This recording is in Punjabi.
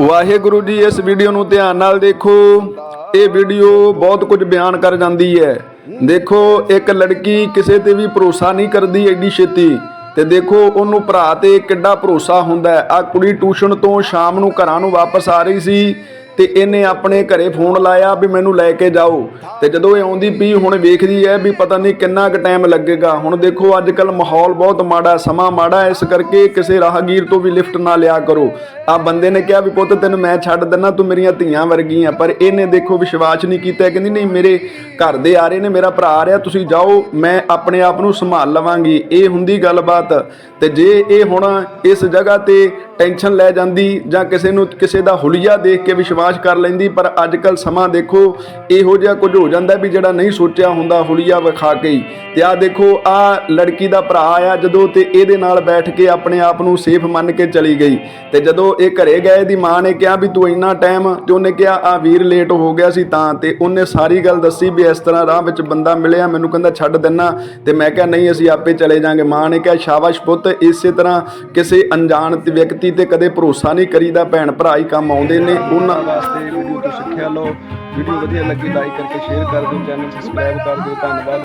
ਵਾਹਿਗੁਰੂ ਜੀ ਇਸ ਵੀਡੀਓ ਨੂੰ ਧਿਆਨ ਨਾਲ ਦੇਖੋ। ਇਹ ਵੀਡੀਓ ਬਹੁਤ ਕੁਝ ਬਿਆਨ ਕਰ ਜਾਂਦੀ ਹੈ। ਦੇਖੋ, ਇੱਕ ਲੜਕੀ ਕਿਸੇ ਤੇ ਵੀ ਭਰੋਸਾ ਨਹੀਂ ਕਰਦੀ ਐਡੀ ਛੇਤੀ। ਤੇ ਦੇਖੋ, ਉਹਨੂੰ ਭਰਾ ਤੇ ਕਿੱਡਾ ਭਰੋਸਾ ਹੁੰਦਾ ਹੈ। ਆ ਕੁੜੀ ਟਿਊਸ਼ਨ ਤੋਂ ਸ਼ਾਮ ਨੂੰ ਘਰਾਂ ਨੂੰ ਵਾਪਸ ਆ ਰਹੀ ਸੀ। ਤੇ ਇਹਨੇ ਆਪਣੇ ਘਰੇ ਫੋਨ ਲਾਇਆ ਵੀ ਮੈਨੂੰ ਲੈ ਕੇ ਜਾਓ। ਤੇ ਜਦੋਂ ਇਹ ਆਉਂਦੀ ਪਈ, ਹੁਣ ਵੇਖਦੀ ਹੈ ਵੀ ਪਤਾ ਨਹੀਂ ਕਿੰਨਾ ਕੁ ਟਾਈਮ ਲੱਗੇਗਾ। ਹੁਣ ਦੇਖੋ ਅੱਜ ਕੱਲ ਮਾਹੌਲ ਬਹੁਤ ਮਾੜਾ, ਸਮਾਂ ਮਾੜਾ ਇਸ ਕਰਕੇ ਕਿਸੇ ਰਾਹਗੀਰ ਤੋਂ ਵੀ ਲਿਫਟ ਨਾ ਲਿਆ ਕਰੋ। ਆ ਬੰਦੇ ਨੇ ਕਿਹਾ ਵੀ, ਪੁੱਤ, ਤੈਨੂੰ ਮੈਂ ਛੱਡ ਦਿੰਨਾ, ਤੂੰ ਮੇਰੀਆਂ ਧੀਆਂ ਵਰਗੀ ਆ। ਪਰ ਇਹਨੇ ਦੇਖੋ, ਵਿਸ਼ਵਾਸ ਨਹੀਂ ਕੀਤਾ। ਕਹਿੰਦੀ, ਨਹੀਂ, ਮੇਰੇ ਘਰ ਦੇ ਆ ਰਹੇ ਨੇ, ਮੇਰਾ ਭਰਾ ਆ ਰਿਹਾ, ਤੁਸੀਂ ਜਾਓ, ਮੈਂ ਆਪਣੇ ਆਪ ਨੂੰ ਸੰਭਾਲ ਲਵਾਂਗੀ। ਇਹ ਹੁੰਦੀ ਗੱਲਬਾਤ। ਤੇ ਜੇ ਇਹ ਹੁਣ ਇਸ ਜਗ੍ਹਾ ਤੇ ਟੈਨਸ਼ਨ ਲੈ ਜਾਂਦੀ ਜਾਂ ਕਿਸੇ ਨੂੰ, ਕਿਸੇ ਦਾ ਹੁਲੀਆ ਦੇਖ ਕੇ ਵਿਸ਼ਵਾਸ ਕਰ ਲੈਂਦੀ, ਪਰ ਅੱਜ ਕੱਲ ਸਮਾਂ ਦੇਖੋ, ਇਹੋ ਜਿਹਾ ਕੁਝ ਹੋ ਜਾਂਦਾ ਵੀ ਜਿਹੜਾ ਨਹੀਂ ਸੋਚਿਆ ਹੁੰਦਾ, ਹੁਲੀਆ ਵਿਖਾ ਕੇ ਹੀ। ਤੇ ਆ ਦੇਖੋ ਆ ਲੜਕੀ ਦਾ ਭਰਾ ਆ ਜਦੋਂ ਤੇ ਇਹਦੇ ਨਾਲ ਬੈਠ ਕੇ ਆਪਣੇ ਆਪ ਨੂੰ ਸੇਫ ਮੰਨ ਕੇ ਚਲੀ ਗਈ। ਤੇ ਜਦੋਂ ਇਹ ਘਰੇ ਗਏ ਦੀ ਮਾਂ ਨੇ ਕਿਹਾ ਵੀ ਤੂੰ ਇੰਨਾ ਟਾਈਮ ਤੇ ਉਹਨੇ ਕਿਹਾ ਆ ਵੀਰ ਲੇਟ ਹੋ ਗਿਆ ਸੀ ਤਾਂ। ਤੇ ਉਹਨੇ ਸਾਰੀ ਗੱਲ ਦੱਸੀ ਵੀ ਇਸ ਤਰ੍ਹਾਂ ਰਾਹ ਵਿੱਚ ਬੰਦਾ ਮਿਲਿਆ, ਮੈਨੂੰ ਕਹਿੰਦਾ, ਛੱਡ ਦਿੰਨਾ। ਤੇ ਮੈਂ ਕਿਹਾ, ਨਹੀਂ, ਅਸੀਂ ਆਪੇ ਚਲੇ ਜਾਾਂਗੇ। ਮਾਂ ਨੇ ਕਿਹਾ, ਸ਼ਾਬਾਸ਼ ਪੁੱਤ। ਇਸੇ ਤਰ੍ਹਾਂ ਕਿਸੇ ਅਣਜਾਣ ਵਿਅਕਤੀ ਤੇ ਕਦੇ ਭਰੋਸਾ ਨਹੀਂ ਕਰੀਦਾ ਭੈਣ ਭਰਾ ਹੀ ਕੰਮ ਆਉਂਦੇ ਨੇ, ਉਹਨਾਂ ਵਾਸਤੇ ਵੀਡੀਓ ਤੋਂ ਸਿੱਖਿਆ ਲਓ। ਵੀਡੀਓ ਵਧੀਆ ਲੱਗੀ ਲਾਈਕ ਕਰਕੇ ਸ਼ੇਅਰ ਕਰ ਦਿਓ ਚੈਨਲ ਸਬਸਕ੍ਰਾਈਬ ਕਰ ਦਿਓ। ਧੰਨਵਾਦ।